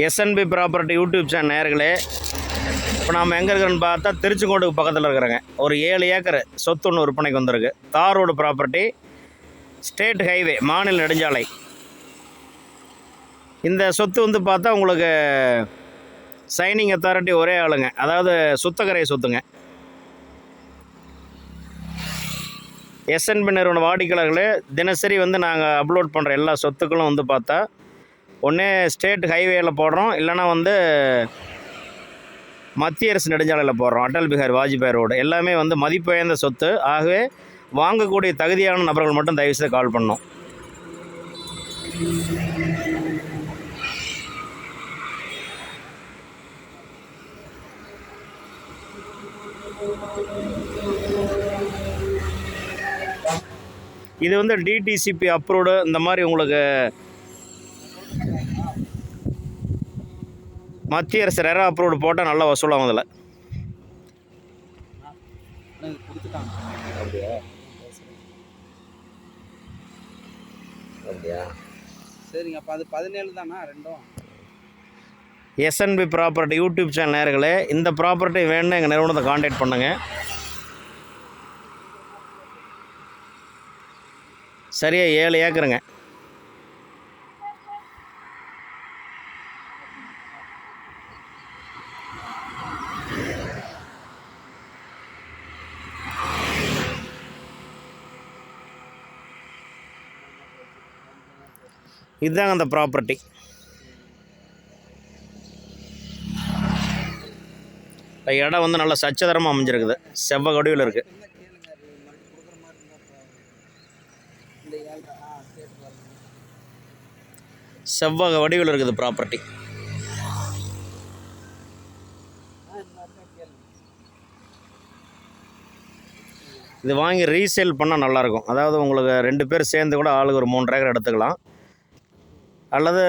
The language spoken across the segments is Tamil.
எஸ்என்பி ப்ராப்பர்ட்டி யூடியூப் சேனல் நேர்களே இப்போ நாம் எங்கே இருக்கிறோன்னு பார்த்தா திருச்செங்கோடுக்கு பக்கத்தில் இருக்கிறோங்க. ஒரு ஏழு ஏக்கர் சொத்து ஒன்று விற்பனைக்கு வந்திருக்கு. தார் ரோடு ப்ராப்பர்ட்டி ஸ்டேட் ஹைவே மாநில நெடுஞ்சாலை. இந்த சொத்து வந்து பார்த்தா உங்களுக்கு சைனிங் அத்தாரிட்டி ஒரே ஆளுங்க. அதாவது சுத்தகரை சொத்துங்க. எஸ்என்பி நிறுவன வாடிக்கையாளர்களே தினசரி வந்து நாங்கள் அப்லோட் பண்ணுற எல்லா சொத்துக்களும் வந்து பார்த்தா ஒன்று ஸ்டேட் ஹைவேயில் போடுறோம். இல்லைன்னா வந்து மத்திய அரசு நெடுஞ்சாலையில் போடுறோம். அடல் பிஹாரி வாஜ்பாய் ரோடு. எல்லாமே வந்து மதிப்பு சொத்து. ஆகவே வாங்கக்கூடிய தகுதியான நபர்கள் மட்டும் தயவுசெய்து கால் பண்ணோம் இது வந்து டிடிசிபி அப்ரூவ்டு இந்த மாதிரி உங்களுக்கு மத்திய அரசு ரெரா அப்ரூவ்டு போட்டால் நல்லா வசூலாகும் அதில். அப்படியா? அப்படியா சரிங்க அப்போ அது பதினேழு தானா ரெண்டும்? எஸ்என்பி ப்ராப்பர்ட்டி யூடியூப் சேனல் நேர்களே இந்த ப்ராப்பர்ட்டி வேணும்னு எங்கள் நிறுவனத்தை காண்டாக்ட் பண்ணுங்கள் சரியா ஏழு ஏக்கருங்க. இதுதாங்க அந்த ப்ராப்பர்ட்டி இடம் வந்து நல்லா சச்சதரமாக அமைஞ்சிருக்குது. செவ்வ வடிவில் இருக்குது என்ன செவ்வக வடிவில் இருக்குது ப்ராப்பர்ட்டி இது வாங்கி ரீசேல் பண்ணால் நல்லாயிருக்கும் அதாவது உங்களுக்கு ரெண்டு பேர் சேர்ந்து கூட ஆளுக்கு ஒரு மூன்று ஏக்கர் எடுத்துக்கலாம். அல்லது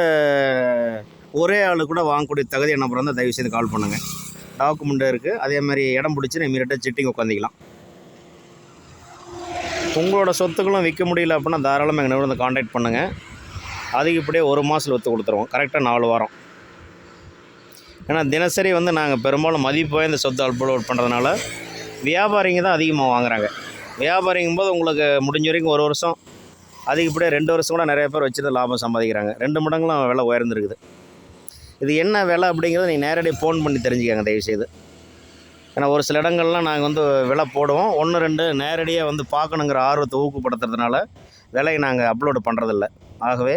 ஒரே ஆளு கூட வாங்கக்கூடிய தகுதி என்ன வந்து தயவு செய்து கால் பண்ணுங்கள் டாக்குமெண்ட் இருக்குது அதே மாதிரி இடம் பிடிச்சி இமீடியட்டாக சிட்டிங் உட்காந்துக்கலாம் உங்களோட சொத்துக்களும் விற்க முடியல அப்படின்னா தாராளமாக எங்கள் நிறுவனத்தை காண்டாக்ட் பண்ணுங்கள் அதிகப்படியே ஒரு மாதத்தில் விற்று கொடுத்துருவோம். கரெக்டாக நாலு வாரம். ஏன்னா தினசரி வந்து நாங்கள் பெரும்பாலும் மதிப்பு வாய்ந்த சொத்து அப்லோட் பண்ணுறதுனால வியாபாரிங்க தான் அதிகமாக வாங்குறாங்க. வியாபாரிங்கும் போது உங்களுக்கு முடிஞ்ச வரைக்கும் ஒரு வருஷம் அதிகப்படியாக ரெண்டு வருஷம் கூட நிறைய பேர் வச்சுட்டு லாபம் சம்பாதிக்கிறாங்க. ரெண்டு மடங்குலாம் விலை உயர்ந்துருக்குது. இது என்ன விலை அப்படிங்கிறத நீங்கள் நேரடியாக ஃபோன் பண்ணி தெரிஞ்சுக்கங்க தயவுசெய்து. ஏன்னா ஒரு சில இடங்கள்லாம் நாங்கள் வந்து விலை போடுவோம். ஒன்று ரெண்டு நேரடியாக வந்து பார்க்கணுங்கிற ஆர்வத்தை ஊக்கப்படுத்துறதுனால விலையை நாங்கள் அப்லோடு பண்ணுறதில்ல ஆகவே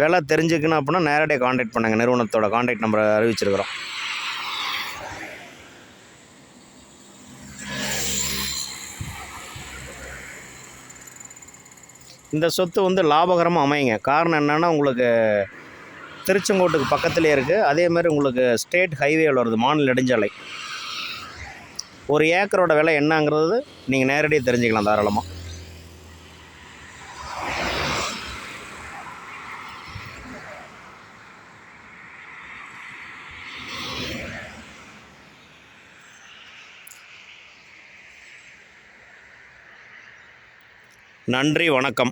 விலை தெரிஞ்சுக்கணும் அப்படின்னா நேரடியாக காண்டாக்ட் பண்ணுங்கள் நிறுவனத்தோட காண்டாக்ட் நம்பரை அறிவிச்சிருக்கிறோம். இந்த சொத்து வந்து லாபகரமாக அமையுங்க. காரணம் என்னென்னா உங்களுக்கு திருச்செங்கோட்டுக்கு பக்கத்துலேயே இருக்குது அதே மாதிரி உங்களுக்கு ஸ்டேட் ஹைவேயில் வருது மாநில நெடுஞ்சாலை. ஒரு ஏக்கரோட விலை என்னங்கிறது நீங்கள் நேரடியாக தெரிஞ்சுக்கலாம் தாராளமாக நன்றி வணக்கம்.